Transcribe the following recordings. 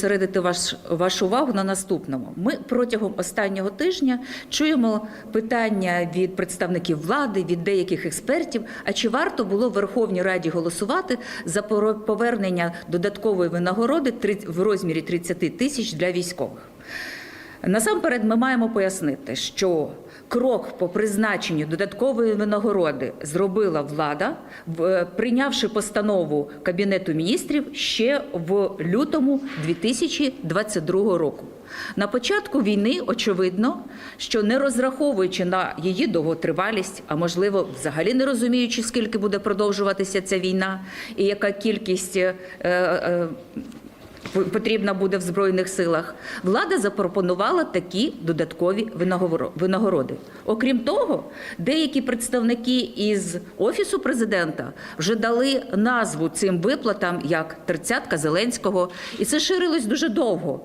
зосередити ваш, вашу увагу на наступному. Ми протягом останнього тижня чуємо питання від представників влади, від деяких експертів. А чи варто було в Верховній Раді голосувати за повернення додаткової винагороди в розмірі 30 тисяч для військових? Насамперед, ми маємо пояснити, що крок по призначенню додаткової винагороди зробила влада, е, прийнявши постанову Кабінету міністрів ще в лютому 2022 року. На початку війни очевидно, що не розраховуючи на її довготривалість, а можливо, взагалі не розуміючи, скільки буде продовжуватися ця війна, і яка кількість е, е, потрібна буде в збройних силах. Влада запропонувала такі додаткові винагоро- винагороди. Окрім того, деякі представники із офісу президента вже дали назву цим виплатам як тридцятка Зеленського, і це ширилось дуже довго.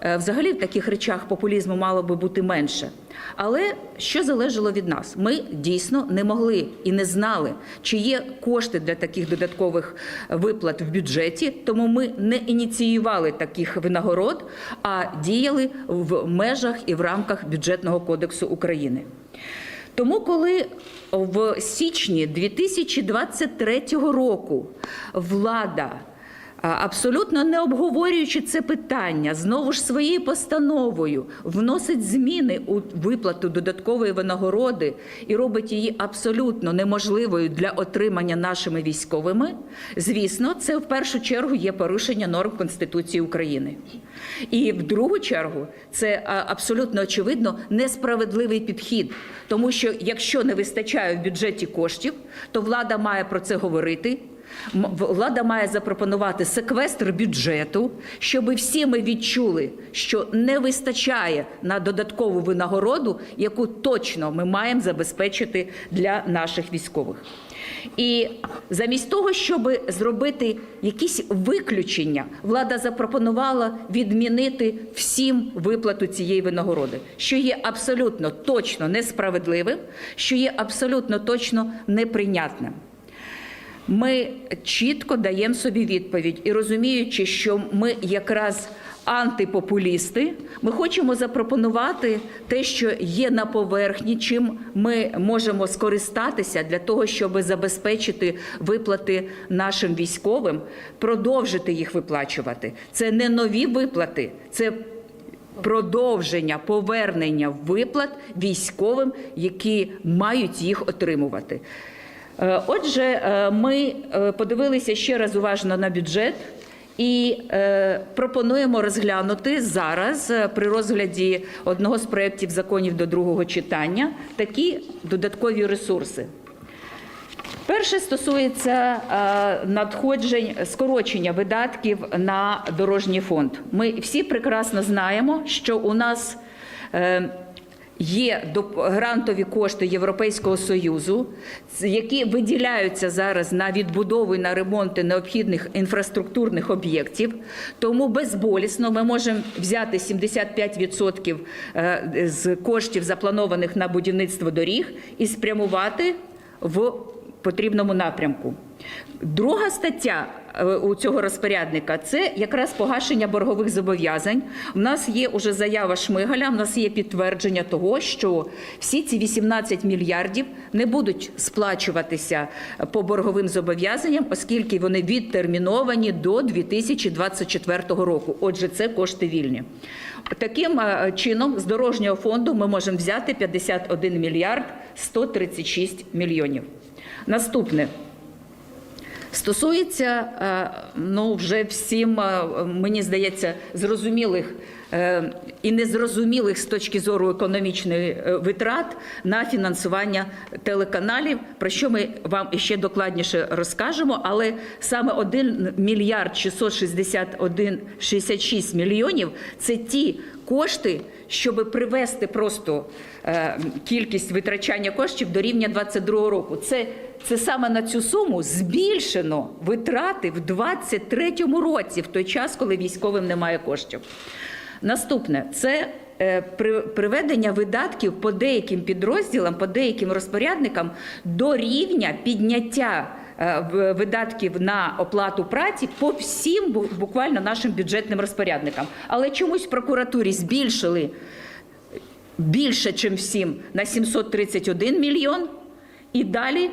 Е, Взагалі в таких речах популізму мало би бути менше. Але що залежало від нас? Ми дійсно не могли і не знали, чи є кошти для таких додаткових виплат в бюджеті, тому ми не ініціювали таких винагород, а діяли в межах і в рамках бюджетного кодексу України. Тому, коли в січні 2023 року влада Абсолютно не обговорюючи це питання, знову ж своєю постановою вносить зміни у виплату додаткової винагороди і робить її абсолютно неможливою для отримання нашими військовими. Звісно, це в першу чергу є порушення норм Конституції України. І в другу чергу це абсолютно очевидно несправедливий підхід, тому що якщо не вистачає в бюджеті коштів, то влада має про це говорити. Влада має запропонувати секвестр бюджету, щоб всі ми відчули, що не вистачає на додаткову винагороду, яку точно ми маємо забезпечити для наших військових. І замість того, щоб зробити якісь виключення, влада запропонувала відмінити всім виплату цієї винагороди, що є абсолютно точно несправедливим, що є абсолютно точно неприйнятним. Ми чітко даємо собі відповідь і розуміючи, що ми якраз антипопулісти, ми хочемо запропонувати те, що є на поверхні, чим ми можемо скористатися для того, щоб забезпечити виплати нашим військовим, продовжити їх виплачувати. Це не нові виплати, це продовження повернення виплат військовим, які мають їх отримувати. Е, Отже, е, ми е, подивилися ще раз уважно на бюджет і е, пропонуємо розглянути зараз при розгляді одного з проєктів законів до другого читання такі додаткові ресурси. Перше стосується е, надходжень скорочення видатків на дорожній фонд. Ми всі прекрасно знаємо, що у нас е, є грантові кошти Європейського союзу, які виділяються зараз на відбудову і на ремонти необхідних інфраструктурних об'єктів. Тому безболісно ми можемо взяти 75% е, з коштів, запланованих на будівництво доріг, і спрямувати в потрібному напрямку. Друга стаття у цього розпорядника це якраз погашення боргових зобов'язань. У нас є уже заява Шмигаля, у нас є підтвердження того, що всі ці 18 мільярдів не будуть сплачуватися по борговим зобов'язанням, оскільки вони відтерміновані до 2024 року. Отже, це кошти вільні. Таким е, чином, з дорожнього фонду ми можемо взяти 51 мільярд 136 мільйонів. Наступне. Стосується е, ну вже всім, е, мені здається, зрозумілих е, і незрозумілих з точки зору економічної е, витрат на фінансування телеканалів, про що ми вам іще докладніше розкажемо. Але саме 1 мільярд 661 66 мільйонів це ті кошти, щоб привести просто е, кількість витрачання коштів до рівня 2022 року. Це, це саме на цю суму збільшено витрати в 2023 році, в той час, коли військовим немає коштів. Наступне це е, при- приведення видатків по деяким підрозділам, по деяким розпорядникам до рівня підняття видатків на оплату праці по всім бу- буквально нашим бюджетним розпорядникам. Але чомусь в прокуратурі збільшили більше, ніж всім, на 731 мільйон. І далі,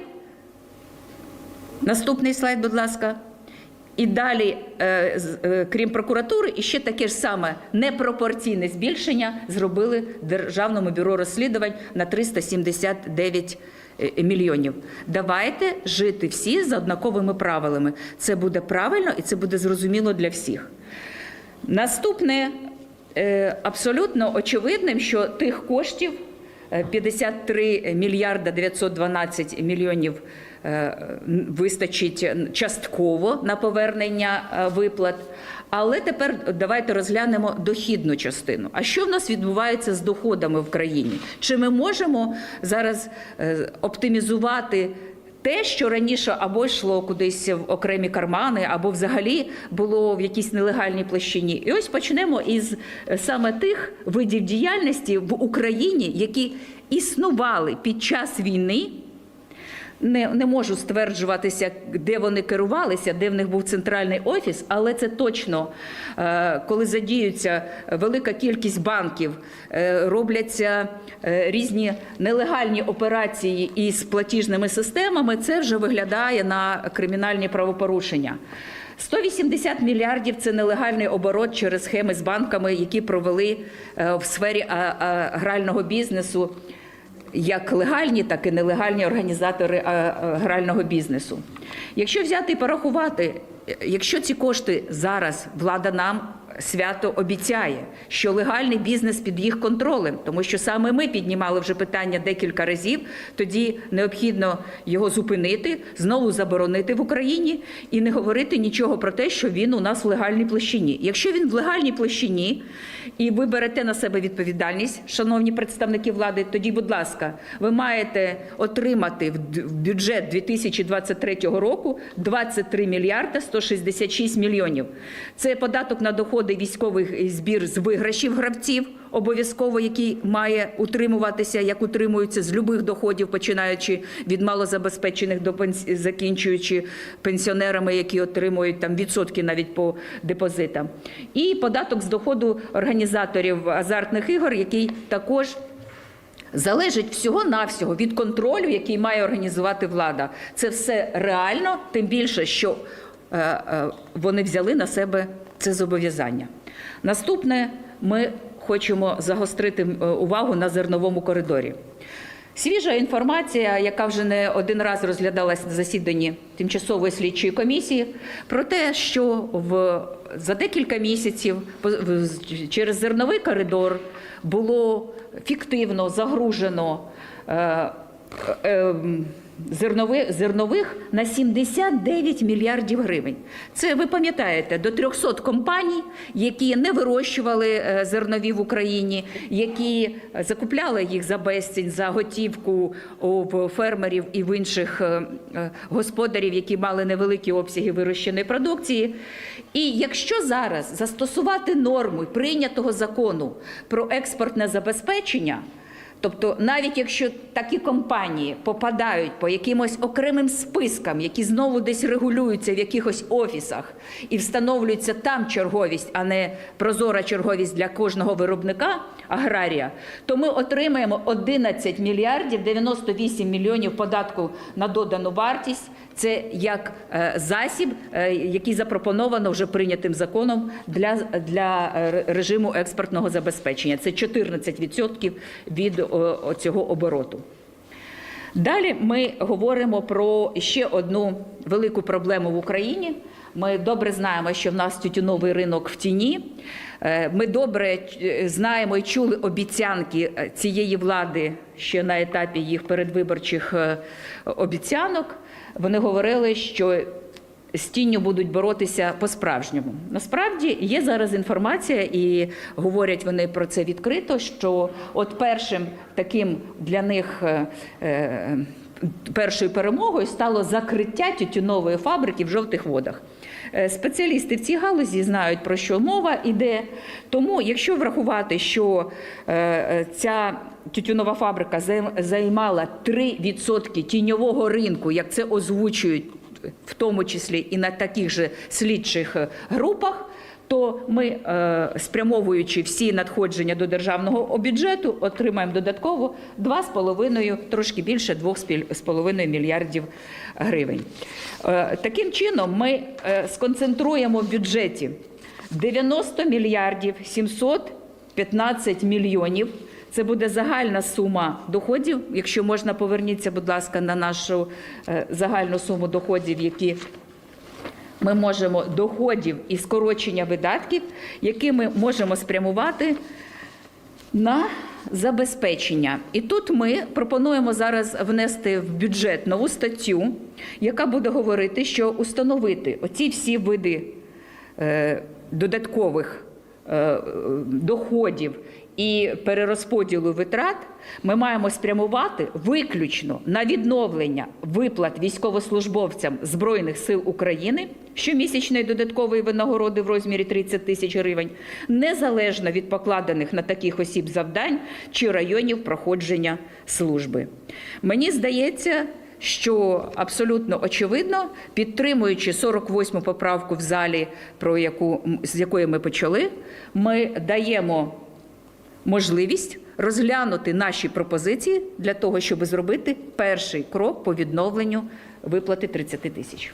наступний слайд, будь ласка. І далі, е, е, крім прокуратури, і ще таке ж саме непропорційне збільшення зробили Державному бюро розслідувань на 379 е, мільйонів. Давайте жити всі за однаковими правилами. Це буде правильно і це буде зрозуміло для всіх. Наступне абсолютно очевидним, що тих коштів е, 53 мільярда 912 мільйонів вистачить частково на повернення е, виплат. Але тепер давайте розглянемо дохідну частину. А що в нас відбувається з доходами в країні? Чи ми можемо зараз е, оптимізувати те, що раніше або йшло кудись в окремі кармани, або взагалі було в якійсь нелегальній площині. І ось почнемо із е, саме тих видів діяльності в Україні, які існували під час війни. Не, не можу стверджуватися, де вони керувалися, де в них був центральний офіс, але це точно, е, коли задіються велика кількість банків, е, робляться е, різні нелегальні операції із платіжними системами, це вже виглядає на кримінальні правопорушення. 180 мільярдів це нелегальний оборот через схеми з банками, які провели в сфері грального бізнесу як легальні, так і нелегальні організатори а, а, грального бізнесу. Якщо взяти і порахувати, е, якщо ці кошти зараз влада нам свято обіцяє, що легальний бізнес під їх контролем, тому що саме ми піднімали вже питання декілька разів, тоді необхідно його зупинити, знову заборонити в Україні і не говорити нічого про те, що він у нас в легальній площині. Якщо він в легальній площині, і ви берете на себе відповідальність, шановні представники влади, тоді, будь ласка, ви маєте отримати в бюджет 2023 року 23 мільярда 166 мільйонів. Це податок на доходи військових збір з виграшів гравців, обов'язково який має утримуватися, як утримуються з любих доходів, починаючи від малозабезпечених до пенс- закінчуючи пенсіонерами, які отримують там відсотки навіть по депозитам. І податок з доходу організаторів азартних ігор, який також залежить всього-навсього від контролю, який має організувати влада. Це все реально, тим більше, що е, е, вони взяли на себе це зобов'язання. Наступне ми хочемо загострити е, увагу на зерновому коридорі. Свіжа інформація, яка вже не один раз розглядалась на засіданні тимчасової слідчої комісії, про те, що в за декілька місяців через зерновий коридор було фіктивно загружено е, е, м, зернових на 79 мільярдів гривень. Це ви пам'ятаєте до 300 компаній, які не вирощували е, зернові в Україні, які закупляли їх за безцінь, за готівку у фермерів і в інших е, е, господарів, які мали невеликі обсяги вирощеної продукції. І якщо зараз застосувати норми прийнятого закону про експортне забезпечення. Тобто, навіть якщо такі компанії попадають по якимось окремим спискам, які знову десь регулюються в якихось офісах і встановлюється там черговість, а не прозора черговість для кожного виробника аграрія, то ми отримаємо 11 мільярдів 98 мільйонів податку на додану вартість. Це як е, засіб, е, який запропоновано вже прийнятим законом для, для е, режиму експортного забезпечення. Це 14% від цього обороту. Далі ми говоримо про ще одну велику проблему в Україні. Ми добре знаємо, що в нас тютюновий ринок в тіні. Ми добре знаємо і чули обіцянки цієї влади ще на етапі їх передвиборчих обіцянок. Вони говорили, що з тінню будуть боротися по-справжньому. Насправді є зараз інформація, і говорять вони про це відкрито. Що от першим таким для них е, е, першою перемогою стало закриття тютюнової фабрики в жовтих водах. Е, Спеціалісти в цій галузі знають про що мова іде. Тому, якщо врахувати, що е, е, ця тютюнова фабрика займала 3% тіньового ринку, як це озвучують в тому числі і на таких же слідчих групах, то ми, е, спрямовуючи всі надходження до державного бюджету, отримаємо додатково 2,5, трошки більше 2,5 мільярдів гривень. Е, Таким чином, ми е, сконцентруємо в бюджеті 90 мільярдів 715 мільйонів. Це буде загальна сума доходів. Якщо можна, поверніться, будь ласка, на нашу загальну суму доходів, які ми можемо доходів і скорочення видатків, які ми можемо спрямувати на забезпечення. І тут ми пропонуємо зараз внести в бюджет нову статтю, яка буде говорити, що установити оці всі види е, додаткових е, доходів і перерозподілу витрат ми маємо спрямувати виключно на відновлення виплат військовослужбовцям Збройних сил України щомісячної додаткової винагороди в розмірі 30 тисяч гривень, незалежно від покладених на таких осіб завдань чи районів проходження служби. Мені здається, що абсолютно очевидно, підтримуючи 48-му поправку в залі, про яку з якої ми почали, ми даємо можливість розглянути наші пропозиції для того, щоб зробити перший крок по відновленню виплати 30 тисяч.